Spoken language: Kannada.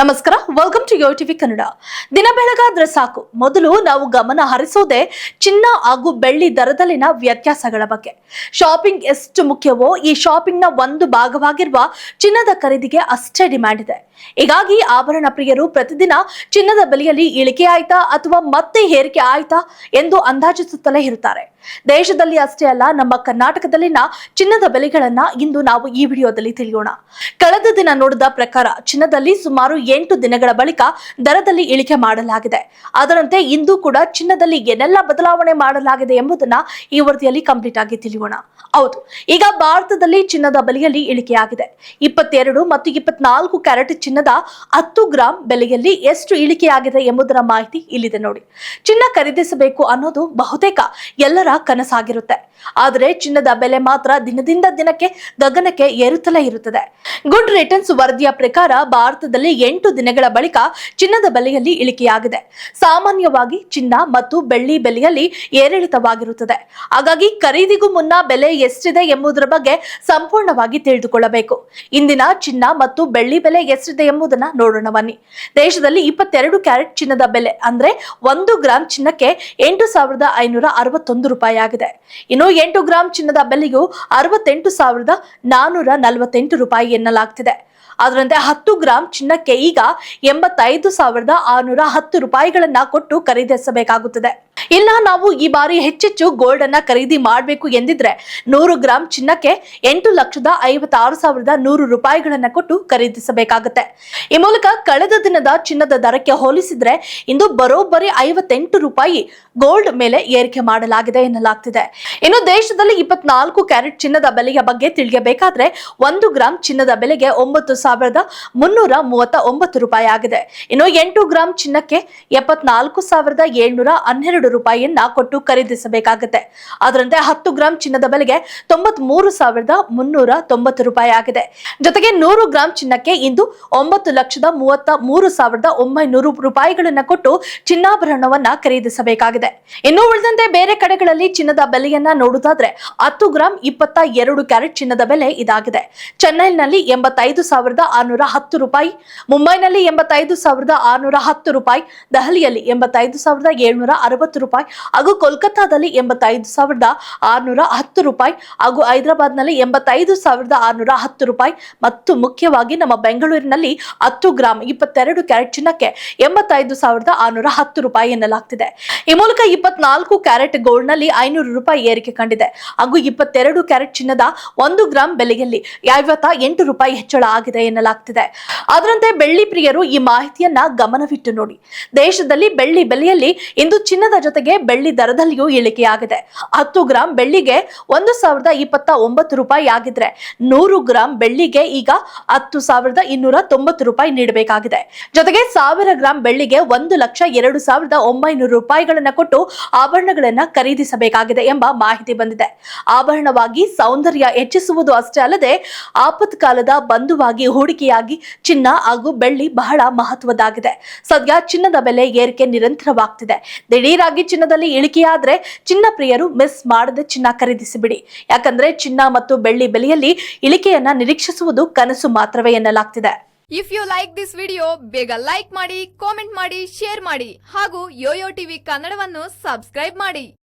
ನಮಸ್ಕಾರ. Welcome to Yo TV Kannada ದಿನ ಬೆಳಗಾದ್ರೆ ಸಾಕು. ಮೊದಲು ನಾವು ಗಮನ ಹರಿಸೋದೇ ಚಿನ್ನ ಹಾಗೂ ಬೆಳ್ಳಿ ದರದಲ್ಲಿನ ವ್ಯತ್ಯಾಸಗಳ ಬಗ್ಗೆ. ಶಾಪಿಂಗ್ ಎಷ್ಟು ಮುಖ್ಯವೋ ಈ ಶಾಪಿಂಗ್ನ ಒಂದು ಭಾಗವಾಗಿರುವ ಚಿನ್ನದ ಖರೀದಿಗೆ ಅಷ್ಟೇ ಡಿಮ್ಯಾಂಡ್ ಇದೆ. ಹೀಗಾಗಿ ಆಭರಣ ಪ್ರಿಯರು, ಪ್ರತಿದಿನ ಚಿನ್ನದ ಬೆಲೆಯಲ್ಲಿ ಇಳಿಕೆ ಆಯ್ತಾ ಅಥವಾ ಮತ್ತೆ ಏರಿಕೆ ಆಯ್ತಾ ಎಂದು ಅಂದಾಜಿಸುತ್ತಲೇ ಇರುತ್ತಾರೆ. ದೇಶದಲ್ಲಿ ಅಷ್ಟೇ ಅಲ್ಲ, ನಮ್ಮ ಕರ್ನಾಟಕದಲ್ಲಿನ ಚಿನ್ನದ ಬೆಲೆಗಳನ್ನ ಇಂದು ನಾವು ಈ ವಿಡಿಯೋದಲ್ಲಿ ತಿಳಿಯೋಣ. ಕಳೆದ ದಿನ ನೋಡಿದ ಪ್ರಕಾರ ಚಿನ್ನದಲ್ಲಿ ಸುಮಾರು ಎಂಟು ದಿನಗಳ ಬಳಿಕ ದರದಲ್ಲಿ ಇಳಿಕೆ ಮಾಡಲಾಗಿದೆ. ಅದರಂತೆ ಇಂದು ಕೂಡ ಚಿನ್ನದಲ್ಲಿ ಏನೆಲ್ಲ ಬದಲಾವಣೆ ಮಾಡಲಾಗಿದೆ ಎಂಬುದನ್ನ ಈ ವರದಿಯಲ್ಲಿ ಕಂಪ್ಲೀಟ್ ಆಗಿ ತಿಳಿಯೋಣ. ಹೌದು, ಈಗ ಭಾರತದಲ್ಲಿ ಚಿನ್ನದ ಬೆಲೆಯಲ್ಲಿ ಇಳಿಕೆಯಾಗಿದೆ. ಇಪ್ಪತ್ತೆರಡು ಮತ್ತು ಇಪ್ಪತ್ನಾಲ್ಕು ಕ್ಯಾರೆಟ್ ಚಿನ್ನದ ಹತ್ತು ಗ್ರಾಂ ಬೆಲೆಯಲ್ಲಿ ಎಷ್ಟು ಇಳಿಕೆಯಾಗಿದೆ ಎಂಬುದರ ಮಾಹಿತಿ ಇಲ್ಲಿದೆ ನೋಡಿ. ಚಿನ್ನ ಖರೀದಿಸಬೇಕು ಅನ್ನೋದು ಬಹುತೇಕ ಎಲ್ಲರ ಕನಸಾಗಿರುತ್ತೆ. ಆದರೆ ಚಿನ್ನದ ಬೆಲೆ ಮಾತ್ರ ದಿನದಿಂದ ದಿನಕ್ಕೆ ಗಗನಕ್ಕೆ ಏರುತ್ತಲೇ ಇರುತ್ತದೆ. ಗುಡ್ ರಿಟರ್ನ್ಸ್ ವರದಿಯ ಪ್ರಕಾರ ಭಾರತದಲ್ಲಿ ಎಂಟು ದಿನಗಳ ಬಳಿಕ ಚಿನ್ನದ ಬೆಲೆಯಲ್ಲಿ ಇಳಿಕೆಯಾಗಿದೆ. ಸಾಮಾನ್ಯವಾಗಿ ಚಿನ್ನ ಮತ್ತು ಬೆಳ್ಳಿ ಬೆಲೆಯಲ್ಲಿ ಏರಿಳಿತವಾಗಿರುತ್ತದೆ. ಹಾಗಾಗಿ ಖರೀದಿಗೂ ಮುನ್ನ ಬೆಲೆ ಎಷ್ಟಿದೆ ಎಂಬುದರ ಬಗ್ಗೆ ಸಂಪೂರ್ಣವಾಗಿ ತಿಳಿದುಕೊಳ್ಳಬೇಕು. ಇಂದಿನ ಚಿನ್ನ ಮತ್ತು ಬೆಳ್ಳಿ ಬೆಲೆ ಎಷ್ಟಿದೆ ಎಂಬುದನ್ನ ನೋಡೋಣ ಬನ್ನಿ. ದೇಶದಲ್ಲಿ ಇಪ್ಪತ್ತೆರಡು ಕ್ಯಾರೆಟ್ ಚಿನ್ನದ ಬೆಲೆ ಅಂದ್ರೆ ಒಂದು ಗ್ರಾಂ ಚಿನ್ನಕ್ಕೆ ಎಂಟು ಸಾವಿರದ ಐನೂರ ಅರವತ್ತೊಂದು ರೂಪಾಯಿ ಆಗಿದೆ. ಇನ್ನು ಎಂಟು ಗ್ರಾಂ ಚಿನ್ನದ ಬೆಲೆಯು ಅರವತ್ತೆಂಟು ಸಾವಿರದ ನಾನೂರ ನಲವತ್ತೆಂಟು ರೂಪಾಯಿ ಎನ್ನಲಾಗ್ತಿದೆ. ಅದರಂತೆ ಹತ್ತು ಗ್ರಾಂ ಚಿನ್ನಕ್ಕೆ ಈಗ ಎಂಬತ್ತೈದು ಸಾವಿರದ ಆರುನೂರ ಹತ್ತು ರೂಪಾಯಿಗಳನ್ನ ಕೊಟ್ಟು ಖರೀದಿಸಬೇಕಾಗುತ್ತದೆ. ಇಲ್ಲ ನಾವು ಈ ಬಾರಿ ಹೆಚ್ಚೆಚ್ಚು ಗೋಲ್ಡ್ ಅನ್ನ ಖರೀದಿ ಮಾಡಬೇಕು ಎಂದಿದ್ರೆ ನೂರು ಗ್ರಾಂ ಚಿನ್ನಕ್ಕೆ ಎಂಟು ಲಕ್ಷದ ಐವತ್ತಾರು ಸಾವಿರದ ನೂರು ರೂಪಾಯಿಗಳನ್ನ ಕೊಟ್ಟು ಖರೀದಿಸಬೇಕಾಗುತ್ತೆ. ಈ ಮೂಲಕ ಕಳೆದ ದಿನದ ಚಿನ್ನದ ದರಕ್ಕೆ ಹೋಲಿಸಿದ್ರೆ ಇಂದು ಬರೋಬ್ಬರಿ ಐವತ್ತೆಂಟು ರೂಪಾಯಿ ಗೋಲ್ಡ್ ಮೇಲೆ ಏರಿಕೆ ಮಾಡಲಾಗಿದೆ ಎನ್ನಲಾಗ್ತಿದೆ. ಇನ್ನು ದೇಶದಲ್ಲಿ ಇಪ್ಪತ್ನಾಲ್ಕು ಕ್ಯಾರೆಟ್ ಚಿನ್ನದ ಬೆಲೆಯ ಬಗ್ಗೆ ತಿಳಿಯಬೇಕಾದ್ರೆ ಒಂದು ಗ್ರಾಂ ಚಿನ್ನದ ಬೆಲೆಗೆ ಒಂಬತ್ತು ಸಾವಿರದ ಮುನ್ನೂರ ಮೂವತ್ತ ಒಂಬತ್ತು ರೂಪಾಯಿ ಆಗಿದೆ. ಇನ್ನು ಎಂಟು ಗ್ರಾಂ ಚಿನ್ನಕ್ಕೆ ಎಪ್ಪತ್ನಾಲ್ಕು ಸಾವಿರದ ಏಳ್ನೂರ ಹನ್ನೆರಡು ರೂಪಾಯಿಯನ್ನ ಕೊಟ್ಟು ಖರೀದಿಸಬೇಕಾಗುತ್ತೆ. ಅದರಂತೆ ಹತ್ತು ಗ್ರಾಂ ಚಿನ್ನದ ಬೆಲೆಗೆ ತೊಂಬತ್ ಮೂರು ಸಾವಿರದ ಮುನ್ನೂರ ತೊಂಬತ್ತು ರೂಪಾಯಿ ಆಗಿದೆ. ಜೊತೆಗೆ ನೂರು ಗ್ರಾಂ ಚಿನ್ನಕ್ಕೆ ಇಂದು ಒಂಬತ್ತು ಲಕ್ಷದ ಮೂವತ್ತ ಮೂರು ಸಾವಿರದ ಒಂಬೈನೂರು ರೂಪಾಯಿಗಳನ್ನ ಕೊಟ್ಟು ಚಿನ್ನಾಭರಣವನ್ನ ಖರೀದಿಸಬೇಕಾಗಿದೆ. ಇನ್ನು ಉಳಿದಂತೆ ಬೇರೆ ಕಡೆಗಳಲ್ಲಿ ಚಿನ್ನದ ಬೆಲೆಯನ್ನ ನೋಡುವುದಾದ್ರೆ ಹತ್ತು ಗ್ರಾಂ ಇಪ್ಪತ್ತ ಎರಡು ಕ್ಯಾರೆಟ್ ಚಿನ್ನದ ಬೆಲೆ ಇದಾಗಿದೆ. ಚೆನ್ನೈನಲ್ಲಿ ಎಂಬತ್ತೈದು ಸಾವಿರದ ಆರುನೂರ ಹತ್ತು ರೂಪಾಯಿ, ಮುಂಬೈನಲ್ಲಿ ಎಂಬತ್ತೈದು ಸಾವಿರದ ಆರುನೂರ ಹತ್ತು ರೂಪಾಯಿ, ದೆಹಲಿಯಲ್ಲಿ ಎಂಬತ್ತೈದು ಸಾವಿರದ ಏಳ್ನೂರ ಅರವತ್ತು ರೂಪಾಯಿ, ಹಾಗೂ ಕೋಲ್ಕತ್ತಾದಲ್ಲಿ ಎಂಬತ್ತೈದು ಸಾವಿರದ ಆರುನೂರ ಹತ್ತು ರೂಪಾಯಿ, ಹಾಗೂ ಹೈದರಾಬಾದ್ನಲ್ಲಿ ಎಂಬತ್ತೈದು ಸಾವಿರದ ಆರುನೂರ ಹತ್ತು ರೂಪಾಯಿ, ಮತ್ತು ಮುಖ್ಯವಾಗಿ ನಮ್ಮ ಬೆಂಗಳೂರಿನಲ್ಲಿ ಹತ್ತು ಗ್ರಾಂ ಇಪ್ಪತ್ತೆರಡು ಕ್ಯಾರೆಟ್ ಚಿನ್ನಕ್ಕೆ ಎಂಬತ್ತೈದು ಸಾವಿರದ ಆರುನೂರ ಹತ್ತು ರೂಪಾಯಿ ಎನ್ನಲಾಗ್ತಿದೆ. ಈ ಮೂಲಕ ಇಪ್ಪತ್ನಾಲ್ಕು ಕ್ಯಾರೆಟ್ ಗೋಲ್ಡ್ನಲ್ಲಿ ಐನೂರು ರೂಪಾಯಿ ಏರಿಕೆ ಕಂಡಿದೆ. ಹಾಗೂ ಇಪ್ಪತ್ತೆರಡು ಕ್ಯಾರೆಟ್ ಚಿನ್ನದ ಒಂದು ಗ್ರಾಂ ಬೆಲೆಯಲ್ಲಿ ಐವತ್ತ ಎಂಟು ರೂಪಾಯಿ ಹೆಚ್ಚಳ ಆಗಿದೆ ಎನ್ನಲಾಗ್ತಿದೆ. ಅದರಂತೆ ಬೆಳ್ಳಿ ಪ್ರಿಯರು ಈ ಮಾಹಿತಿಯನ್ನ ಗಮನವಿಟ್ಟು ನೋಡಿ. ದೇಶದಲ್ಲಿ ಬೆಳ್ಳಿ ಬೆಲೆಯಲ್ಲಿ ಇಂದು ಚಿನ್ನದ ಜೊತೆಗೆ ಬೆಳ್ಳಿ ದರದಲ್ಲಿಯೂ ಇಳಿಕೆಯಾಗಿದೆ. ಹತ್ತು ಗ್ರಾಂ ಬೆಳ್ಳಿಗೆ ಒಂದು ಸಾವಿರದ ಇಪ್ಪತ್ತ ಒಂಬತ್ತು ರೂಪಾಯಿ ಆಗಿದ್ರೆ ನೂರು ಗ್ರಾಂ ಬೆಳ್ಳಿಗೆ ಈಗ ಹತ್ತು ಸಾವಿರದ ಇನ್ನೂರ ತೊಂಬತ್ತು ರೂಪಾಯಿ ನೀಡಬೇಕಾಗಿದೆ. ಜೊತೆಗೆ ಸಾವಿರ ಗ್ರಾಂ ಬೆಳ್ಳಿಗೆ ಒಂದು ಲಕ್ಷ ಎರಡು ಸಾವಿರದ ಒಂಬೈನೂರು ರೂಪಾಯಿಗಳನ್ನ ಕೊಟ್ಟು ಆಭರಣಗಳನ್ನ ಖರೀದಿಸಬೇಕಾಗಿದೆ ಎಂಬ ಮಾಹಿತಿ ಬಂದಿದೆ. ಆಭರಣವಾಗಿ ಸೌಂದರ್ಯ ಹೆಚ್ಚಿಸುವುದು ಅಷ್ಟೇ ಅಲ್ಲದೆ, ಆಪತ್ಕಾಲದ ಬಂಧುವಾಗಿ ಹೂಡಿಕೆಯಾಗಿ ಚಿನ್ನ ಹಾಗೂ ಬೆಳ್ಳಿ ಬಹಳ ಮಹತ್ವದಾಗಿದೆ ಸದ್ಯ ಚಿನ್ನದ ಬೆಲೆ ಏರಿಕೆ ನಿರಂತರವಾಗ್ತಿದೆ. ದಿಢೀರಾಗಿ ಚಿನ್ನದಲ್ಲಿ ಇಳಿಕೆಯಾದ್ರೆ ಚಿನ್ನ ಪ್ರಿಯರು ಮಿಸ್ ಮಾಡದೆ ಚಿನ್ನ ಖರೀದಿಸಿಬಿಡಿ. ಯಾಕಂದ್ರೆ ಚಿನ್ನ ಮತ್ತು ಬೆಳ್ಳಿ ಬೆಲೆಯಲ್ಲಿ ಇಳಿಕೆಯನ್ನ ನಿರೀಕ್ಷಿಸುವುದು ಕನಸು ಮಾತ್ರವೇ ಎನ್ನಲಾಗ್ತಿದೆ. If you like this video ಬೇಗ ಲೈಕ್ ಮಾಡಿ ಕಾಮೆಂಟ್ ಮಾಡಿ ಶೇರ್ ಮಾಡಿ ಹಾಗೂ ಯೋಯೋ ಟಿವಿ ಕನ್ನಡವನ್ನು ಸಬ್ಸ್ಕ್ರೈಬ್ ಮಾಡಿ.